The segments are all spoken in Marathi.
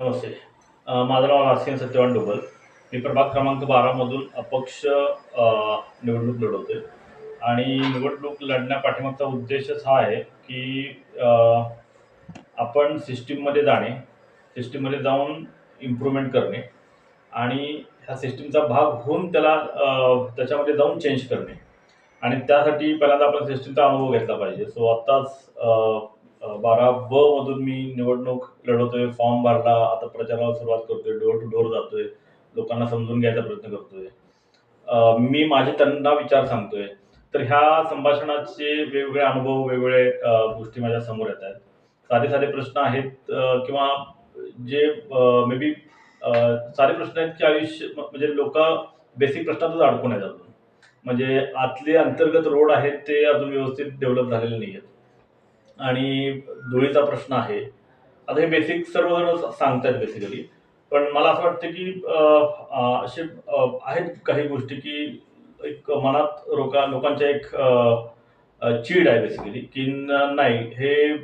नमस्ते. माझं नाव राजसिंह सत्यवान डोबल. मी प्रभाग क्रमांक बारामधून अपक्ष निवडणूक लढवतोय. आणि निवडणूक लढण्यापाठीमागचा उद्देशच हा आहे की आपण सिस्टीममध्ये जाणे सिस्टीममध्ये जाऊन इम्प्रूव्हमेंट करणे आणि ह्या सिस्टीमचा भाग होऊन त्याला त्याच्यामध्ये जाऊन चेंज करणे. आणि त्यासाठी पहिल्यांदा आपण सिस्टीमचा अनुभव घेतला पाहिजे. सो आत्ताच बारा ब मधून मी निवडणूक लढवतोय फॉर्म भरला आता प्रचाराला सुरुवात करतोय डोर टू डोर जातोय लोकांना समजून घ्यायचा प्रयत्न करतोय. मी माझे त्यांना विचार सांगतोय. तर ह्या संभाषणाचे वेगवेगळे अनुभव वेगवेगळे गोष्टी माझ्यासमोर येत आहेत. साधे साधे प्रश्न आहेत किंवा जे मे बी साधे प्रश्न आहेत की आयुष्य म्हणजे लोक बेसिक प्रश्नातच अडकून आहेत अजून. म्हणजे आतले अंतर्गत रोड आहेत ते अजून व्यवस्थित डेव्हलप झालेले नाही आहेत आणि धुळीचा प्रश्न आहे. आता हे बेसिक सर्वजण सांगतात बेसिकली पण मला असं वाटतं की असे आहेत काही गोष्टी की एक मनात लोका लोकांच्या एक चीड आहे बेसिकली की नाही हे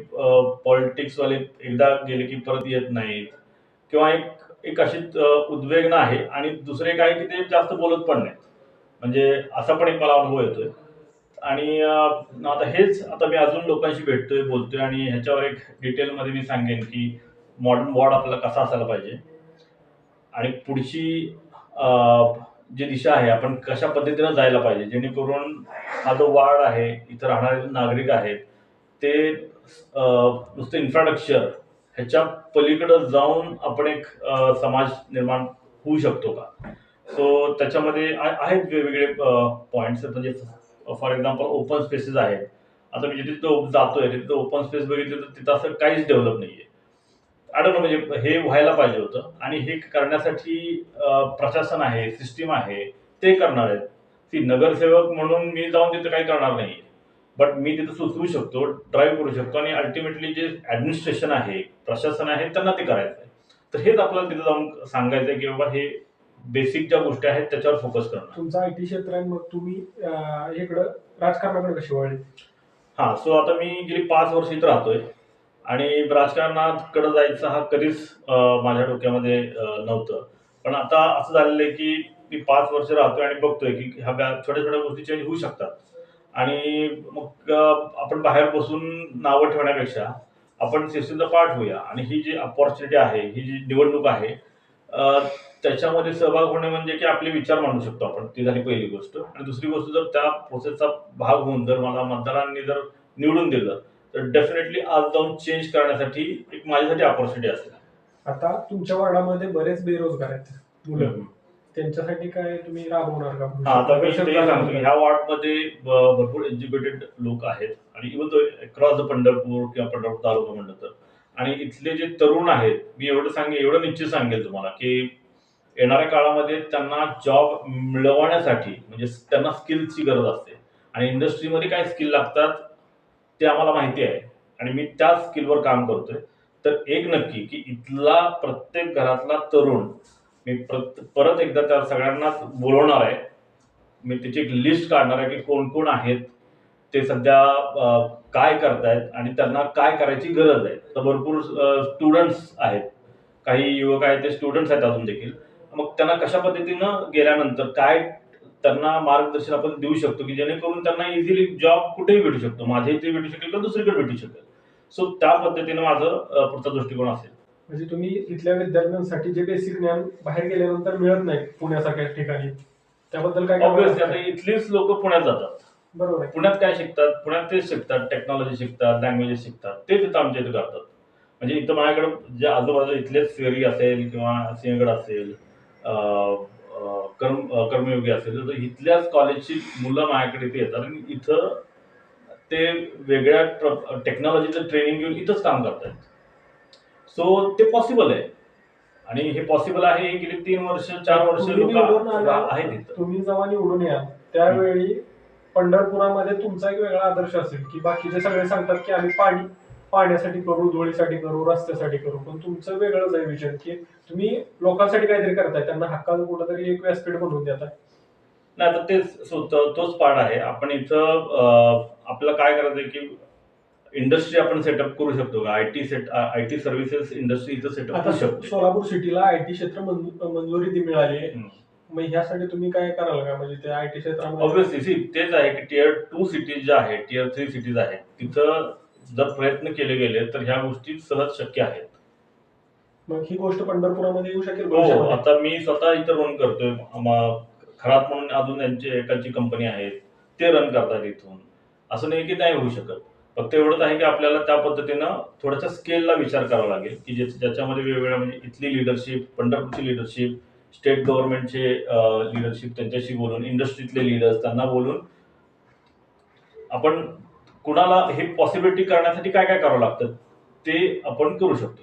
पॉलिटिक्सवाले एकदा गेले की परत येत नाहीत. किंवा एक एक अशी उद्वेगना आहे आणि दुसरे काय की ते जास्त बोलत पण नाहीत. म्हणजे असा पण एक मला अनुभव येतोय. आणि आता हेच आता मी अजून लोकांशी भेटतोय बोलतोय आणि ह्याच्यावर एक डिटेलमध्ये मी सांगेन की मॉडर्न वॉर्ड आपला कसा असायला पाहिजे. आणि पुढची जी दिशा आहे आपण कशा पद्धतीनं जायला पाहिजे जेणेकरून हा जो वार्ड आहे इथं राहणारे नागरिक आहेत ते नुसतं इन्फ्रास्ट्रक्चर ह्याच्या पलीकडं जाऊन आपण एक समाज निर्माण होऊ शकतो का? सो त्याच्यामध्ये आहेत वेगवेगळे पॉईंट्स म्हणजे फॉर एक्झाम्पल ओपन स्पेसेस आहेत. आता मी जिथे तिथं जातोय तिथं ओपन स्पेस बघितलं तर तिथं असं काहीच डेव्हलप नाही आहे आडन म्हणजे हे व्हायला पाहिजे होतं. आणि हे करण्यासाठी प्रशासन आहे सिस्टीम आहे ते करणार आहेत. ती नगरसेवक म्हणून मी जाऊन तिथं काही करणार नाही बट मी तिथं सुचवू शकतो ड्राईव्ह करू शकतो. आणि अल्टिमेटली जे ऍडमिनिस्ट्रेशन आहे प्रशासन आहे त्यांना ते करायचं आहे तर हेच आपल्याला तिथं जाऊन सांगायचं आहे की बाबा हे बेसिक ज्या गोष्टी आहेत त्याच्यावर फोकस करणं तुमचं आय टी क्षेत्र आहे मग तुम्ही अं, इकडं राजकारणाकडे कशी वळले? हा सो आता मी गेली पाच वर्ष इथं राहतोय. आणि राजकारणाकडे जायचं हा कधीच अं, माझ्या डोक्यामध्ये अं, नव्हतं. पण आता असं झालेलं आहे की मी पाच वर्ष राहतोय आणि बघतोय की ह्या ब्या- छोट्या छोट्या गोष्टी चेंज होऊ शकतात. आणि मग अं, आपण बाहेर बसून नावं ठेवण्यापेक्षा आपण सिस्टीमचा पार्ट होऊया. आणि ही जी अपॉर्च्युनिटी आहे ही जी निवडणूक आहे त्याच्यामध्ये सहभाग होणे म्हणजे की आपले विचार मांडू शकतो आपण. ती झाली पहिली गोष्ट. आणि दुसरी गोष्ट जर त्या प्रोसेसचा भाग होऊन जर मला मतदारांनी जर निवडून दिलं तर डेफिनेटली आज जाऊन चेंज करण्यासाठी एक माझ्यासाठी ऑपॉर्च्युनिटी असेल. आता तुमच्या वार्डामध्ये बरेच बेरोजगार आहेत मुलं. त्यांच्यासाठी काय तुम्ही राबवणार का? आता मी सांगतो ह्या वॉर्डमध्ये भरपूर एज्युकेटेड लोक आहेत. आणि इव्हन तो क्रॉस द पंढरपूर किंवा पंढरपूर तालुका म्हणलं तर. आणि इथले जे तरुण आहेत मी एवढं सांगेन एवढं निश्चित सांगेल तुम्हाला की येणाऱ्या काळामध्ये त्यांना जॉब मिळवण्यासाठी म्हणजे त्यांना स्किलची गरज असते. आणि इंडस्ट्रीमध्ये काय स्किल लागतात ते आम्हाला माहिती आहे. आणि मी त्या स्किलवर काम करतोय. तर एक नक्की की इथला प्रत्येक घरातला तरुण मी परत परत एकदा त्या सगळ्यांनाच बोलवणार आहे. मी त्याची एक लिस्ट काढणार आहे की कोण कोण आहेत ते सध्या काय करतायत आणि त्यांना काय करायची गरज आहे. तर भरपूर स्टुडंट्स आहेत. काही युवक आहेत ते स्टुडंट्स आहेत अजून देखील. मग त्यांना कशा पद्धतीनं गेल्यानंतर काय त्यांना मार्गदर्शन आपण देऊ शकतो की जेणेकरून त्यांना इझिली जॉब कुठेही भेटू शकतो? माझ्या इथे भेटू शकेल किंवा दुसरीकडे भेटू शकेल. सो त्या पद्धतीनं माझं पुढचा दृष्टिकोन असेल. म्हणजे तुम्ही इथल्या विद्यार्थ्यांसाठी जे बेसिक ज्ञान बाहेर गेल्यानंतर मिळत नाही पुण्यासारख्या ठिकाणी. त्याबद्दल काय? इथलीच लोक पुण्यात जातात. बरोबर. पुण्यात काय शिकतात? पुण्यात तेच शिकतात. टेक्नॉलॉजी शिकतात लँग्वेजेस शिकतात. ते तिथं आमच्या इथं करतात. म्हणजे इथं माझ्याकडे जे आजूबाजू इथलेच फेरी असेल किंवा सिंहगड असेल कर्म कर्मयोगी असेल तर इथल्याच कॉलेजची मुलं माझ्याकडे इथे येतात. आणि इथं ते वेगळ्या टेक्नॉलॉजीचं ट्रेनिंग घेऊन इथंच काम करतात सो ते पॉसिबल आहे. आणि हे पॉसिबल आहे गेली तीन वर्ष चार वर्ष लोक आहेत तुम्ही जेव्हा निवडून याल त्यावेळी पंढरपुरामध्ये तुमचा एक वेगळा आदर्श असेल की बाकीचे सगळे सांगतात की आम्ही पाणी पाण्यासाठी करू धुळीसाठी करू रस्त्यासाठी करू. पण तुमचं वेगळंच आहे विजन की तुम्ही लोकांसाठी काहीतरी करताय त्यांना हक्काचं कुठंतरी एक व्यासपीठ बनवून देताय. नाही तर तेच तोच पार्ट आहे. आपण इथं अं, आपल्याला काय करायचं की इंडस्ट्री आपण सेटअप करू शकतो का? I T set I T services industry इथं सेटअप आता करू शकतो. सोलापूर सिटीला आय टी क्षेत्र मंजू- मंजुरी ती मिळाली. मग ह्यासाठी तुम्ही काय कराल का? म्हणजे त्या आय टी क्षेत्रामध्ये ऑब्व्हियसली सी तेच आहे की टियर टू सिटीज ज्या आहेत टियर थ्री सिटीज आहेत तिथं जर प्रयत्न केले गेले तर ह्या गोष्टी सहज शक्य आहेत. मग ही गोष्ट पंढरपुरामध्ये येऊ शकेल हो भविष्यामध्ये? आता मी स्वतः इथं रन करतोय. आम्हा- खरात म्हणून अजून त्यांची एकाची कंपनी आहे ते रन करतात इथून. असं नाही की नाही होऊ शकत. फक्त एवढंच आहे की आपल्याला त्या पद्धतीनं थोड्याशा स्केलला विचार करावा लागेल की ज्याच्या- ज्याच्यामध्ये वेगवेगळ्या म्हणजे इथली लिडरशिप पंढरपूरची लिडरशिप स्टेट गव्हर्नमेंटचे लिडरशिप त्यांच्याशी बोलून इंडस्ट्रीतले लिडर्स त्यांना बोलून आपण कुणाला हे पॉसिबिलिटी करण्यासाठी काय काय करावं लागतं ते आपण करू शकतो.